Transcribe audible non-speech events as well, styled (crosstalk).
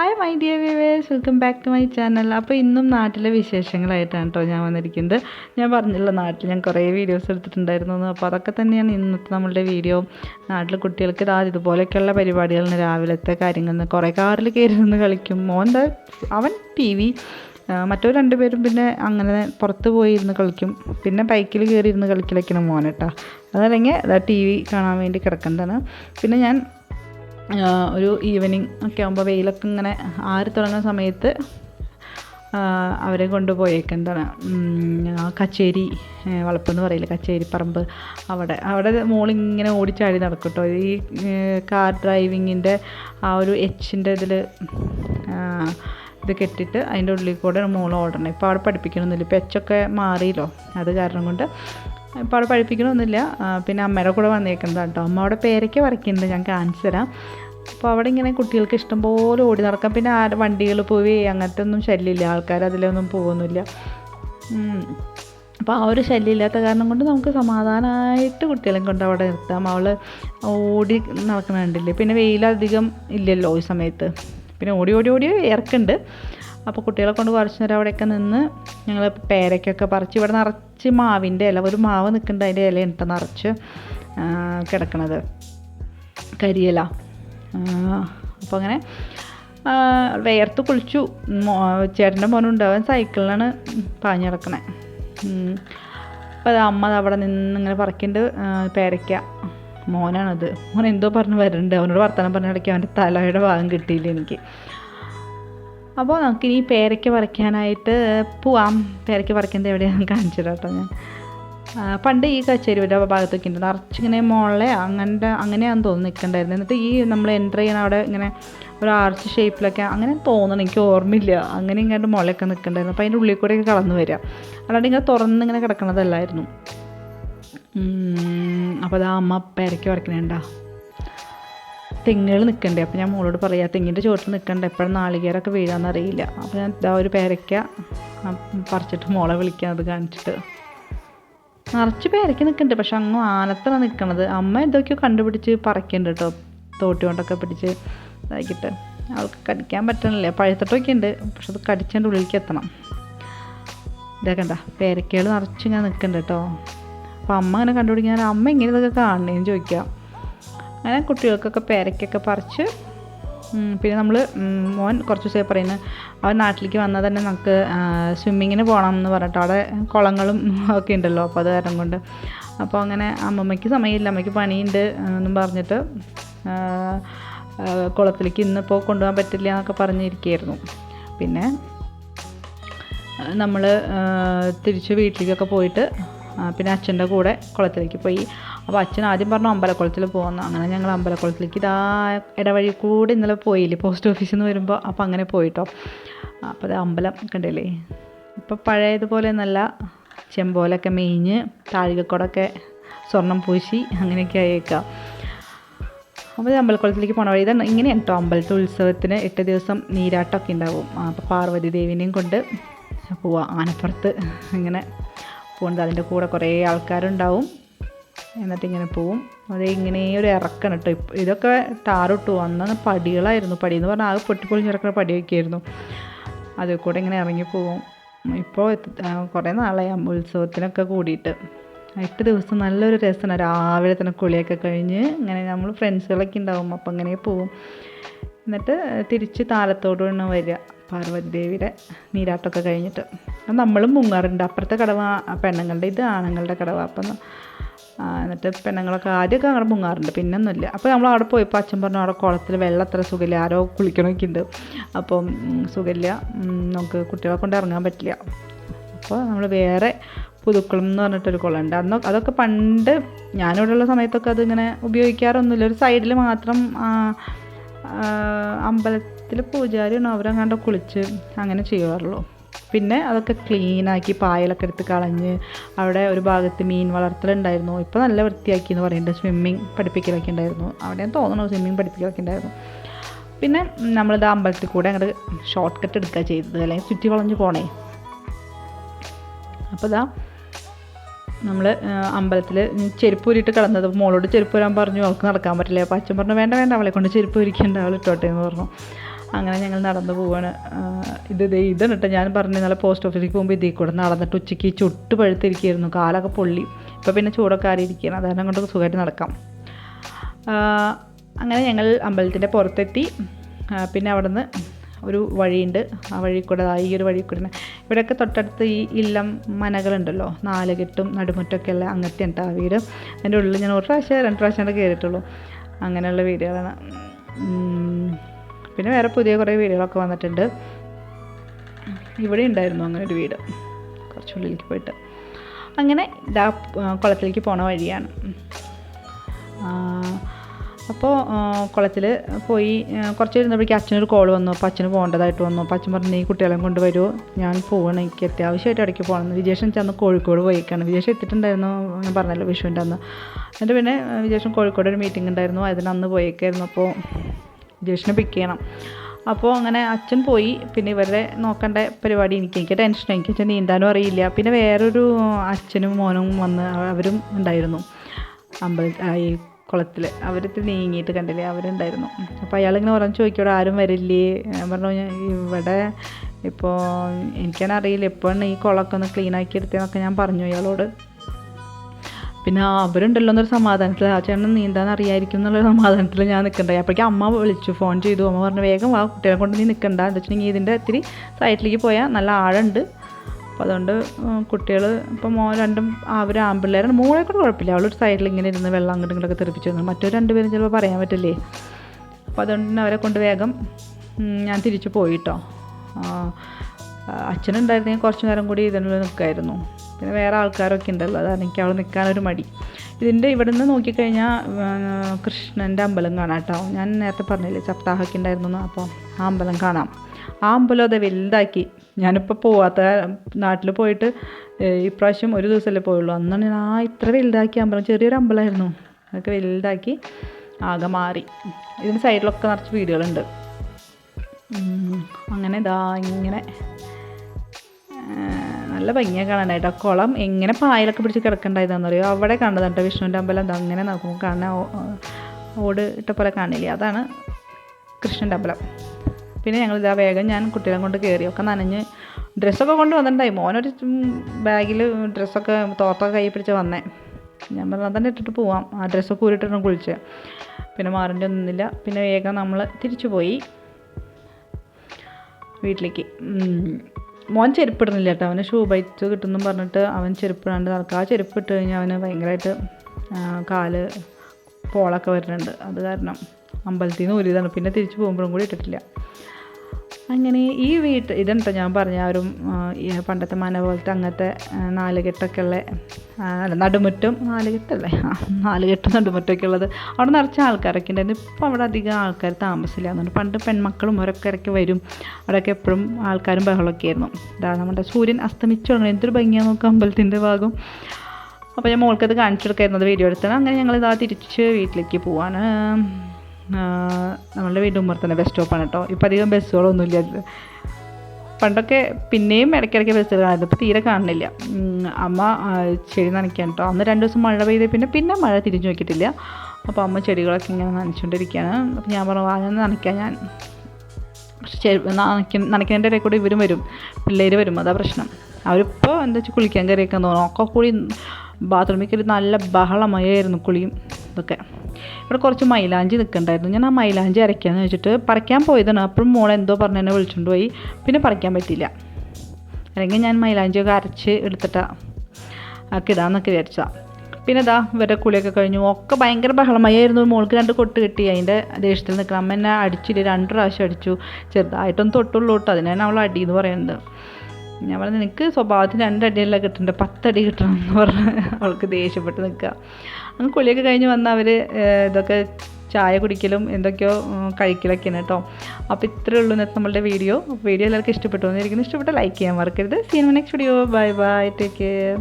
Hi my dear viewers welcome back to my channel അപ്പോൾ ഇന്നും നാട്ടിലെ വിശേഷങ്ങളായിട്ടാണ് കേട്ടോ ഞാൻ വന്നിരിക്കുന്നത്. ഞാൻ പറഞ്ഞല്ലോ നാട്ടിൽ ഞാൻ കുറേ വീഡിയോസ് എടുത്തിട്ടുണ്ടായിരുന്നു. അപ്പോൾ അതൊക്കെ തന്നെയാണ് ഇന്നത്തെ നമ്മളുടെ വീഡിയോ നാട്ടിലെ കുട്ടികൾക്ക് ഇതാ ഇതുപോലെയൊക്കെയുള്ള പരിപാടികളാണ് രാവിലത്തെ കാര്യങ്ങൾ കുറേ കാറിൽ കയറി നിന്ന് കളിക്കും. മോൻ ദാ അവൻ ടി വി മറ്റോ രണ്ടുപേരും പിന്നെ അങ്ങനെ പുറത്ത് പോയി ഇരുന്ന് കളിക്കും. പിന്നെ ബൈക്കിൽ കയറി ഇരുന്ന് കളിക്കലൊക്കെയാണ് മോനെട്ടാ അതല്ലെങ്കിൽ അതാ ടി വി കാണാൻ വേണ്ടി കിടക്കുന്നതാണ് പിന്നെ ഞാൻ ഒരു ഈവനിങ് ഒക്കെ ആകുമ്പോൾ വെയിലൊക്കെ ഇങ്ങനെ ആറി തുടങ്ങുന്ന സമയത്ത് അവരെ കൊണ്ടുപോയേക്കെന്താണ് ആ കച്ചേരി വളപ്പെന്ന് പറയില്ല കച്ചേരി പറമ്പ് അവിടെ. അവിടെ മോളിങ്ങനെ ഓടിച്ചാടി നടക്കും കേട്ടോ ഈ കാർ ഡ്രൈവിങ്ങിന്റെ ആ ഒരു എച്ചിന്റെ ഇതിൽ ഇത് കെട്ടിയിട്ട് അതിന്റെ ഉള്ളിൽ കൂടെ മോൾ ഓടണം. ഇപ്പോൾ അവിടെ പഠിപ്പിക്കണമെന്നില്ല ഇപ്പോൾ എച്ചൊക്കെ മാറിയല്ലോ. അത് കാരണം കൊണ്ട് ഇപ്പോൾ അവിടെ പഠിപ്പിക്കണമൊന്നുമില്ല പിന്നെ അമ്മയുടെ കൂടെ വന്നേക്കുന്നതാണ് കേട്ടോ അമ്മ അവിടെ പേരയ്ക്ക വരയ്ക്കുന്നുണ്ട് ഞാൻ കാണിച്ചു തരാം. അപ്പോൾ അവിടെ ഇങ്ങനെ കുട്ടികൾക്ക് ഇഷ്ടംപോലെ ഓടി നടക്കാം. പിന്നെ ആ വണ്ടികൾ പോയി അങ്ങനത്തെ ഒന്നും ശല്യമില്ല. ആൾക്കാർ അതിലൊന്നും പോകുന്നില്ല. അപ്പോൾ ആ ഒരു ശല്യമില്ലാത്ത കാരണം കൊണ്ട് നമുക്ക് സമാധാനമായിട്ട് കുട്ടികളെ കൊണ്ട് അവിടെ നിർത്താം. അവൾ ഓടി നടക്കണ കണ്ടില്ലേ? പിന്നെ വെയിലധികം ഇല്ലല്ലോ ഈ സമയത്ത്. പിന്നെ ഓടി ഓടി ഓടി ഇറക്കുന്നുണ്ട്. അപ്പോൾ കുട്ടികളെ കൊണ്ട് കുറച്ച് നേരം അവിടെയൊക്കെ നിന്ന് ഞങ്ങൾ പേരയ്ക്കൊക്കെ പറിച്ച് ഇവിടെ നിറച്ച് മാവിന്റെ ഇല ഒരു മാവ് നിൽക്കുന്നുണ്ട് അതിന്റെ ഇല ഇട്ട് നിറച്ച് കിടക്കണത്. കരിയില. അപ്പോൾ അങ്ങനെ വേർത്ത് കുളിച്ചു. ചേട്ടന്റെ മോനുണ്ട്. അവൻ സൈക്കിളിലാണ് പാഞ്ഞ് കിടക്കണേ. അപ്പോൾ അത് അമ്മ അവിടെ നിന്ന് ഇങ്ങനെ പറിക്കുന്നുണ്ട് പേരയ്ക്ക. മോനാണത്. മോൻ എന്തോ പറഞ്ഞ് വരുന്നുണ്ട് അവനോട് വർത്തമാനം പറഞ്ഞിടയ്ക്ക് അവന്റെ തലയുടെ ഭാഗം കിട്ടിയില്ല എനിക്ക്. അപ്പോൾ നമുക്കിനി പേരയ്ക്ക പറിക്കാനായിട്ട് പോവാം. പേരയ്ക്ക പറിക്കുന്നത് എവിടെയാണ് കാണിച്ചു കേട്ടോ ഞാൻ. പണ്ട് ഈ കച്ചേരിയുടെ ഭാഗത്തൊക്കെ ഉണ്ട്. നിറച്ചിങ്ങനെ മുകളിലെ അങ്ങനത്തെ അങ്ങനെയാണെന്ന് തോന്നുന്നു നിൽക്കണ്ടായിരുന്നു. എന്നിട്ട് ഈ നമ്മൾ എന്റർ ചെയ്യണ അവിടെ ഇങ്ങനെ ഒരു ആർച്ച് ഷേപ്പിലൊക്കെ അങ്ങനെ തോന്നണം. എനിക്ക് ഓർമ്മയില്ല. അങ്ങനെ ഇങ്ങോട്ട് മുളയൊക്കെ നിൽക്കണ്ടായിരുന്നു. അപ്പോൾ അതിന്റെ ഉള്ളിൽ കൂടെയൊക്കെ കടന്നു വരിക. അല്ലാണ്ട് ഇങ്ങനെ തുറന്ന് ഇങ്ങനെ കിടക്കണതല്ലായിരുന്നു. അപ്പോൾ അതാ അമ്മ പേരയ്ക്ക് വരക്കണേണ്ട തെങ്ങുകൾ നിൽക്കണ്ടേ? അപ്പോൾ ഞാൻ മോളോട് പറയാം തെങ്ങിന്റെ ചുവട്ടിൽ നിൽക്കണ്ട? എപ്പോഴും നാളികേരമൊക്കെ വീഴാമെന്നറിയില്ല അപ്പോൾ ഞാൻ ഇതാ ഒരു പേരയ്ക്ക പറിച്ചിട്ട് മോളെ വിളിക്കാം അത് കാണിച്ചിട്ട്. നിറച്ച് പേരയ്ക്ക് നിൽക്കുന്നുണ്ട് പക്ഷെ അങ്ങ് ആനത്താണ് നിൽക്കണത്. അമ്മ എന്തൊക്കെയോ കണ്ടുപിടിച്ച് പറിക്കുന്നുണ്ട് കേട്ടോ തോട്ടി കൊണ്ടൊക്കെ പിടിച്ച് ഇതാക്കിയിട്ട്. അവൾക്ക് കടിക്കാൻ പറ്റണല്ലേ. പഴുത്തിട്ടൊക്കെ ഉണ്ട് പക്ഷെ അത് കടിച്ചതിന്റെ ഉള്ളിലേക്ക് എത്തണം. ഇതാക്കണ്ട കണ്ട പേരക്കകൾ നിറച്ച് ഞാൻ നിൽക്കുന്നുണ്ട് കേട്ടോ അപ്പോൾ അമ്മ അങ്ങനെ കണ്ടുപിടിക്കാൻ അമ്മ എങ്ങനെ ഇതൊക്കെ കാണണേന്ന് ചോദിക്കാം. അങ്ങനെ കുട്ടികൾക്കൊക്കെ പേരയ്ക്കൊക്കെ പറിച്ച് പിന്നെ നമ്മൾ മോൻ കുറച്ച് ദിവസമായി പറയുന്നത് അവൻ നാട്ടിലേക്ക് വന്നാൽ തന്നെ നമുക്ക് സ്വിമ്മിങ്ങിന് പോകണം എന്ന് പറഞ്ഞിട്ട് അവിടെ കുളങ്ങളും (laughs) ഒക്കെ ഉണ്ടല്ലോ അപ്പോൾ അത് കാരണം കൊണ്ട്. അപ്പോൾ അങ്ങനെ അമ്മമ്മയ്ക്ക് സമയമില്ല അമ്മയ്ക്ക് പണിയുണ്ട് എന്നും പറഞ്ഞിട്ട് കുളത്തിലേക്ക് ഇന്നിപ്പോൾ കൊണ്ടുപോകാൻ പറ്റില്ല എന്നൊക്കെ പറഞ്ഞിരിക്കുകയായിരുന്നു. പിന്നെ നമ്മൾ തിരിച്ച് വീട്ടിലേക്കൊക്കെ പോയിട്ട് പിന്നെ അച്ഛന്റെ കൂടെ കുളത്തിലേക്ക് പോയി. അപ്പോൾ അച്ഛൻ ആദ്യം പറഞ്ഞു അമ്പലക്കുളത്തിൽ പോകുന്നു അങ്ങനെ ഞങ്ങൾ അമ്പലക്കുളത്തിലേക്ക് ഇതാ ഇടവഴി കൂടി ഇന്നലെ പോയില്ലേ പോസ്റ്റ് ഓഫീസിൽ നിന്ന് വരുമ്പോൾ അപ്പോൾ അങ്ങനെ പോയിട്ടോ. അപ്പോൾ അത് അമ്പലം കണ്ടില്ലേ? ഇപ്പോൾ പഴയതുപോലെ നല്ല ചെമ്പോലൊക്കെ മേഞ്ഞ് താഴികക്കൊടൊക്കെ സ്വർണം പൂശി അങ്ങനെയൊക്കെ ആയേക്കാം. അപ്പോൾ അമ്പലക്കുളത്തിലേക്ക് പോണ വഴി ഇതാണ്. ഇങ്ങനെയാണ് കേട്ടോ അമ്പലത്തെ ഉത്സവത്തിന് എട്ട് ദിവസം നീരാട്ടമൊക്കെ ഉണ്ടാവും. അപ്പോൾ പാർവതി ദേവിനെയും കൊണ്ട് പോവാം ആനപ്പുറത്ത്. ഇങ്ങനെ പോകുന്നത്. അതിന്റെ കൂടെ കുറേ ആൾക്കാരുണ്ടാവും. എന്നിട്ട് ഇങ്ങനെ പോവും. അത് ഇങ്ങനെ ഒരു ഇറക്കണം കേട്ടോ. ഇപ്പം ഇതൊക്കെ ടാറിട്ടു. വന്ന പടികളായിരുന്നു. പടി എന്ന് പറഞ്ഞാൽ ആകെ പൊട്ടിപ്പൊളിഞ്ഞിറക്കുന്ന പടിയൊക്കെയായിരുന്നു. അതിൽ കൂടെ ഇങ്ങനെ ഇറങ്ങി പോവും. ഇപ്പോൾ കുറേ നാളായി ഉത്സവത്തിനൊക്കെ കൂടിയിട്ട്. എട്ട് ദിവസം നല്ലൊരു രസമാണ്. രാവിലെ തന്നെ കുളിയൊക്കെ കഴിഞ്ഞ് ഇങ്ങനെ നമ്മൾ ഫ്രണ്ട്സുകളൊക്കെ ഉണ്ടാവും. അപ്പം അങ്ങനെ പോവും. എന്നിട്ട് തിരിച്ച് താലത്തോട് വേണം വരിക. പാർവതി ദേവിയുടെ നീരാട്ടമൊക്കെ കഴിഞ്ഞിട്ട് നമ്മളും മുങ്ങാറുണ്ട്. അപ്പുറത്തെ കടവ പെണ്ണുങ്ങളുടെ ഇത് ആണുങ്ങളുടെ കടവ അപ്പം എന്നിട്ട് പെണ്ണുങ്ങളൊക്കെ ആദ്യമൊക്കെ അങ്ങനെ മുങ്ങാറുണ്ട്. പിന്നെ ഒന്നുമില്ല അപ്പോൾ നമ്മൾ അവിടെ പോയപ്പോൾ അച്ഛൻ പറഞ്ഞു അവിടെ കുളത്തിൽ വെള്ളം അത്ര സുഖമില്ല. ആരോ കുളിക്കണമൊക്കെ ഉണ്ട്. അപ്പം സുഖമില്ല. നമുക്ക് കുട്ടികളെ കൊണ്ട് ഇറങ്ങാൻ പറ്റില്ല. അപ്പോൾ നമ്മൾ വേറെ പുതുക്കുളം എന്ന് പറഞ്ഞിട്ടൊരു കുളമുണ്ട്. അന്ന് അതൊക്കെ പണ്ട് ഞാനിവിടെയുള്ള സമയത്തൊക്കെ അതിങ്ങനെ ഉപയോഗിക്കാറൊന്നുമില്ല. ഒരു സൈഡിൽ മാത്രം ആ, അമ്പലത്തിലെ പൂജാരിയാണ് അവരങ്ങാണ്ട് കുളിച്ച് അങ്ങനെ ചെയ്യാറുള്ളൂ. പിന്നെ അതൊക്കെ ക്ലീനാക്കി പായലൊക്കെ എടുത്ത് കളഞ്ഞ് അവിടെ ഒരു ഭാഗത്ത് മീൻ വളർത്തലുണ്ടായിരുന്നു. ഇപ്പോൾ നല്ല വൃത്തിയാക്കി എന്ന് പറയുന്നുണ്ട്. സ്വിമ്മിങ് പഠിപ്പിക്കലൊക്കെ ഉണ്ടായിരുന്നു. അവിടെ തോന്നണു സ്വിമ്മിങ് പഠിപ്പിക്കലൊക്കെ ഉണ്ടായിരുന്നു. പിന്നെ നമ്മളിത് അമ്പലത്തിൽ കൂടെ അങ്ങോട്ട് ഷോർട്ട് കട്ട് എടുക്കുക ചെയ്തത്. അല്ലെങ്കിൽ ചുറ്റി വളഞ്ഞ് പോണേ. അപ്പോൾ ഇതാ നമ്മൾ അമ്പലത്തിൽ ചെരുപ്പ് ഊരിയിട്ട് കിടന്നത്. മോളോട് ചെരുപ്പ് വരാൻ പറഞ്ഞു. അവൾക്ക് നടക്കാൻ പറ്റില്ല. അപ്പോൾ അച്ഛൻ പറഞ്ഞു വേണ്ട വേണ്ട അവളെ കൊണ്ട് ചെരുപ്പ് ഊരിക്കേണ്ട. അവൾ ഇട്ടോട്ടെ എന്ന് പറഞ്ഞു. അങ്ങനെ ഞങ്ങൾ നടന്നു പോവാണ്. ഇത് ഇതേ ഇതാണ് ഞാൻ പറഞ്ഞു നല്ല പോസ്റ്റ് ഓഫീസിലേക്ക് പോകുമ്പോൾ ഇതേ കൂടെ നടന്നിട്ട് ഉച്ചയ്ക്ക് ചുട്ട് പഴുത്തിരിക്കുകയായിരുന്നു കാലൊക്കെ പൊള്ളി. ഇപ്പോൾ പിന്നെ ചൂടൊക്കെ ആരിയിരിക്കുകയാണ് അതാണ് കൊണ്ട് സുഖമായിട്ട് നടക്കാം. അങ്ങനെ ഞങ്ങൾ അമ്പലത്തിന്റെ പുറത്തെത്തി. പിന്നെ അവിടുന്ന് ഒരു വഴിയുണ്ട്. ആ വഴി കൂടെ ഈ ഒരു വഴി കൂടെ ഇവിടെയൊക്കെ തൊട്ടടുത്ത് ഈ ഇല്ലം മനകളുണ്ടല്ലോ. നാലുകെട്ടും നടുമുറ്റൊക്കെ ഉള്ള അങ്ങനത്തെ ഉണ്ട് ആ വീട്. അതിന്റെ ഉള്ളിൽ ഞാൻ ഒരു പ്രാവശ്യം രണ്ട് പ്രാവശ്യം കയറിയിട്ടുള്ളൂ അങ്ങനെയുള്ള വീടുകളാണ്. പിന്നെ വേറെ പുതിയ കുറേ വീടുകളൊക്കെ വന്നിട്ടുണ്ട്. ഇവിടെ ഉണ്ടായിരുന്നു അങ്ങനെ ഒരു വീട്. കുറച്ചുള്ളിലേക്ക് പോയിട്ട്. അങ്ങനെ ഇതാ കുളത്തിലേക്ക് പോണ വഴിയാണ്. അപ്പോൾ കുളത്തിൽ പോയി കുറച്ച് ഇരുന്നപ്പോഴേക്കും അച്ഛനൊരു കോൾ വന്നു. അപ്പോൾ അച്ഛന് പോകേണ്ടതായിട്ട് വന്നു. അപ്പോൾ അച്ഛൻ പറഞ്ഞു നീ കുട്ടികളെ കൊണ്ടുവരൂ. ഞാൻ പോകണം എനിക്ക് അത്യാവശ്യമായിട്ട് ഇടയ്ക്ക് പോകണം. വിജേഷൻ ചെന്ന് കോഴിക്കോട് പോയിക്കാണ്. വിജേഷൻ എത്തിയിട്ടുണ്ടായിരുന്നു. ഞാൻ പറഞ്ഞല്ലോ വിഷുവിന്റെ അന്ന്. എന്നിട്ട് പിന്നെ വിജേഷൻ കോഴിക്കോട് ഒരു മീറ്റിംഗ് ഉണ്ടായിരുന്നു. അതിന് അന്ന് പോയേക്കായിരുന്നു. അപ്പോൾ വിജേഷിനെ പിക്ക് ചെയ്യണം. അപ്പോൾ അങ്ങനെ അച്ഛൻ പോയി. പിന്നെ ഇവരുടെ നോക്കേണ്ട പരിപാടി എനിക്ക് എനിക്ക് ടെൻഷൻ എനിക്ക് അച്ഛൻ നീന്താനും അറിയില്ല. പിന്നെ വേറൊരു അച്ഛനും മോനും വന്ന് അവരും ഉണ്ടായിരുന്നു. അമ്പല ഈ കുളത്തിൽ അവരിത് നീങ്ങിയിട്ട് കണ്ടില്ലേ? അവരുണ്ടായിരുന്നു. അപ്പോൾ അയാളിങ്ങനെ പറഞ്ഞു ചോദിക്കും ആരും വരില്ലേ? ഞാൻ പറഞ്ഞു "ഞാൻ ഇവിടെ ഇപ്പോൾ എനിക്കാണ് അറിയില്ല. എപ്പോഴാണ് ഈ കുളമൊക്കെ ഒന്ന് ക്ലീൻ ആക്കി എടുത്തതെന്നൊക്കെ ഞാൻ പറഞ്ഞു അയാളോട്. പിന്നെ അവരുണ്ടല്ലോ എന്നൊരു സമാധാനത്തിൽ ആ ചേട്ടൻ നീന്താൻ അറിയായിരിക്കും എന്നുള്ള സമാധാനത്തിൽ ഞാൻ നിൽക്കണ്ടായി അപ്പോഴേക്കും അമ്മ വിളിച്ചു ഫോൺ ചെയ്തു. അമ്മ പറഞ്ഞു വേഗം ആ കുട്ടികളെ കൊണ്ട് നീ നിൽക്കണ്ട എന്താ വെച്ചിട്ടുണ്ടെങ്കിൽ ഇതിന്റെ ഇത്തിരി സൈഡിലേക്ക് പോയാൽ നല്ല ആഴമുണ്ട് അപ്പോൾ അതുകൊണ്ട് കുട്ടികൾ ഇപ്പോൾ മോ രണ്ടും അവർ ആമ്പിള്ളേരാണ് മോളെ കൂടെ കുഴപ്പമില്ല. അവളൊരു സൈഡിൽ ഇങ്ങനെ ഇരുന്ന് വെള്ളം അങ്ങോട്ടും ഇങ്ങോട്ടൊക്കെ തെറിപ്പിച്ചു തന്നു മറ്റൊരു രണ്ടുപേരും ചിലപ്പോൾ പറയാൻ പറ്റില്ലേ? അപ്പോൾ അതുകൊണ്ട് തന്നെ അവരെ കൊണ്ട് വേഗം ഞാൻ തിരിച്ചു പോയിട്ടോ അച്ഛനുണ്ടായിരുന്നെങ്കിൽ കുറച്ച് നേരം കൂടി ഇതിനുള്ളിൽ നിൽക്കുമായിരുന്നു പിന്നെ വേറെ ആൾക്കാരൊക്കെ ഉണ്ടല്ലോ അതാണ് എനിക്ക് അവിടെ നിൽക്കാനൊരു മടി. ഇതിന്റെ ഇവിടെ നിന്ന് നോക്കിക്കഴിഞ്ഞാൽ കൃഷ്ണന്റെ അമ്പലം കാണാം കേട്ടോ. ഞാൻ നേരത്തെ പറഞ്ഞില്ലേ സപ്താഹമൊക്കെ ഉണ്ടായിരുന്നു അപ്പോൾ ആ അമ്പലം കാണാം. ആ അമ്പലം അത് വലുതാക്കി. ഞാനിപ്പോൾ പോവാത്ത നാട്ടിൽ പോയിട്ട് ഇപ്രാവശ്യം ഒരു ദിവസമല്ലേ പോയുള്ളൂ. അന്നാണ് ഞാൻ ആ ഇത്ര വലുതാക്കിയ അമ്പലം. ചെറിയൊരു അമ്പലമായിരുന്നു. അതൊക്കെ വലുതാക്കി ആകെ മാറി. ഇതിന് സൈഡിലൊക്കെ നിറച്ച് വീടുകളുണ്ട്. അങ്ങനെ ഇതാ ഇങ്ങനെ നല്ല ഭംഗിയാണ് കാണാനായിട്ട്. ആ കുളം എങ്ങനെ പായലൊക്കെ പിടിച്ച് കിടക്കണ്ടായതാണെന്നറിയോ അവിടെ കണ്ടതാണ് വിഷ്ണുവിന്റെ അമ്പലം. അത് അങ്ങനെ നോക്കും കാണാൻ ഓട് ഇട്ട പോലെ കാണില്ലേ? അതാണ് കൃഷ്ണന്റെ അമ്പലം. പിന്നെ ഞങ്ങൾ ഇതാ വേഗം ഞാൻ കുട്ടികളെ കൊണ്ട് കയറി ഒക്കെ നനഞ്ഞ് ഡ്രസ്സൊക്കെ കൊണ്ട് വന്നിട്ടുണ്ടായി. മോനൊരു ബാഗിൽ ഡ്രസ്സൊക്കെ തോർത്തൊക്കെ കൈ പിടിച്ച് വന്നേ. ഞാൻ പറഞ്ഞാൽ തന്നെ ഇട്ടിട്ട് പോവാം. ആ ഡ്രസ്സൊക്കെ ഊരിട്ടിട്ട് കുളിച്ച്. പിന്നെ മാറേണ്ടി ഒന്നുമില്ല പിന്നെ വേഗം നമ്മൾ തിരിച്ചു പോയി വീട്ടിലേക്ക്. മോൻ ചെരുപ്പിടുന്നില്ല കേട്ടോ. അവന് ഷൂ ബൈറ്റ് കിട്ടുമെന്നും പറഞ്ഞിട്ട് അവൻ ചെരുപ്പിടാണ്ട് നടക്കുക ആ ചെരുപ്പ് ഇട്ട് കഴിഞ്ഞാൽ അവന് ഭയങ്കരമായിട്ട് കാൽ പോളൊക്കെ വരുന്നുണ്ട്. അത് കാരണം അമ്പലത്തിൽ നിന്ന് ഊരിയതാണ് പിന്നെ തിരിച്ചു പോകുമ്പോഴും കൂടി ഇട്ടിട്ടില്ല. അങ്ങനെ ഈ വീട്ട് ഇതുണ്ടോ ഞാൻ പറഞ്ഞ ഒരു പണ്ടത്തെ മന പോലത്തെ അങ്ങനത്തെ നാലുകെട്ടൊക്കെ ഉള്ള അല്ല നടുമുറ്റം നാലുകെട്ടല്ലേ? നാലുകെട്ടും നടുമുറ്റമൊക്കെ ഉള്ളത്. അവിടെ നിറച്ച ആൾക്കാരൊക്കെ ഉണ്ടായിരുന്നു ഇപ്പോൾ അവിടെ അധികം ആൾക്കാർ താമസമില്ല എന്നുണ്ട്. പണ്ട് പെൺമക്കളും ഒരൊക്കെ ഇറക്കി വരും. അവിടെയൊക്കെ എപ്പോഴും ആൾക്കാരും ബഹളമൊക്കെ ആയിരുന്നു. ഇതാ നമ്മുടെ സൂര്യൻ അസ്തമിച്ചു തുടങ്ങി എന്തൊരു ഭംഗിയാണ് നോക്കുക അമ്പലത്തിന്റെ ഭാഗം. അപ്പോൾ ഞാൻ മോൾക്കത് കാണിച്ചു കൊടുക്കായിരുന്നത് വീഡിയോ എടുത്തത് അങ്ങനെ ഞങ്ങൾ ഇതാ തിരിച്ച് വീട്ടിലേക്ക് പോവാണ്. നമ്മളുടെ ഉമ്മർ തന്നെ ബസ് സ്റ്റോപ്പാണ് കേട്ടോ ഇപ്പം അധികം ബസ്സുകളൊന്നുമില്ല പണ്ടൊക്കെ പിന്നെയും ഇടയ്ക്കിടയ്ക്ക് ബസ്സുകൾ കാണുന്നത് ഇപ്പോൾ തീരെ കാണുന്നില്ല. അമ്മ ചെടി നനയ്ക്കാൻ കേട്ടോ അന്ന് രണ്ട് ദിവസം മഴ പെയ്ത് പിന്നെ പിന്നെ മഴ തിരിഞ്ഞു നോക്കിയിട്ടില്ല. അപ്പോൾ അമ്മ ചെടികളൊക്കെ ഇങ്ങനെ നനച്ചുകൊണ്ടിരിക്കുകയാണ് അപ്പോൾ ഞാൻ പറഞ്ഞു വാങ്ങാൻ നനയ്ക്കാൻ ഞാൻ. പക്ഷെ നനയ്ക്കുന്ന നനയ്ക്ക നനയ്ക്കുന്നതിന്റെ ഇടയിൽ കൂടി ഇവരും വരും. പിള്ളേർ വരും അതാ പ്രശ്നം. അവരിപ്പോൾ എന്താ വെച്ചാൽ കുളിക്കാൻ കയറിയൊക്കെ തോന്നുന്നു. ഒക്കെ കൂടി ബാത്റൂമിൽ കയറി നല്ല ബഹളമയായിരുന്നു കുളിയും ഇതൊക്കെ. ഇവിടെ കുറച്ച് മൈലാഞ്ചി നിൽക്കണ്ടായിരുന്നു. ഞാൻ ആ മൈലാഞ്ചി അരയ്ക്കാന്ന് വെച്ചിട്ട് പറിക്കാൻ പോയതാണ്. അപ്പോഴും മോൾ എന്തോ പറഞ്ഞു എന്നെ വിളിച്ചുകൊണ്ട് പോയി. പിന്നെ പറിക്കാൻ പറ്റിയില്ല. അല്ലെങ്കിൽ ഞാൻ മൈലാഞ്ചിയൊക്കെ അരച്ച് എടുത്തിട്ടാണ് ആക്കി ഇടാന്നൊക്കെ വിചാരിച്ചതാണ് പിന്നെ ഇതാ ഇവരുടെ കുളിയൊക്കെ കഴിഞ്ഞു. ഒക്കെ ഭയങ്കര ബഹളമായിരുന്നു. മോൾക്ക് രണ്ട് കൊട്ട് കിട്ടി. അതിന്റെ ദേഷ്യത്തിൽ നിൽക്കണം. അമ്മ എന്നെ അടിച്ചില്ല? രണ്ട് പ്രാവശ്യം അടിച്ചു. ചെറുതായിട്ടൊന്നും തൊട്ടുള്ളൂ കേട്ടോ. അതിനാണ് അവൾ അടി എന്ന് പറയുന്നത് ഞാൻ പറഞ്ഞു നിനക്ക് സ്വഭാവത്തിന് രണ്ട് അടിയല്ല കിട്ടണ്ട? പത്തടി കിട്ടണം എന്ന് പറഞ്ഞ് അവൾക്ക് ദേഷ്യപ്പെട്ട് നിൽക്കുക. അങ്ങ് കുളിയൊക്കെ കഴിഞ്ഞ് വന്ന അവർ ഇതൊക്കെ ചായ കുടിക്കലും എന്തൊക്കെയോ കഴിക്കലൊക്കെയാണ് കേട്ടോ. അപ്പോൾ ഇത്രയേ ഉള്ളൂ ഇന്നത്തെ നമ്മളുടെ വീഡിയോ. വീഡിയോ എല്ലാവർക്കും ഇഷ്ടപ്പെട്ടു എന്നിരിക്കുന്നു ഇഷ്ടപ്പെട്ട ലൈക്ക് ചെയ്യാൻ മറക്കരുത്. Seen next video bye bye take care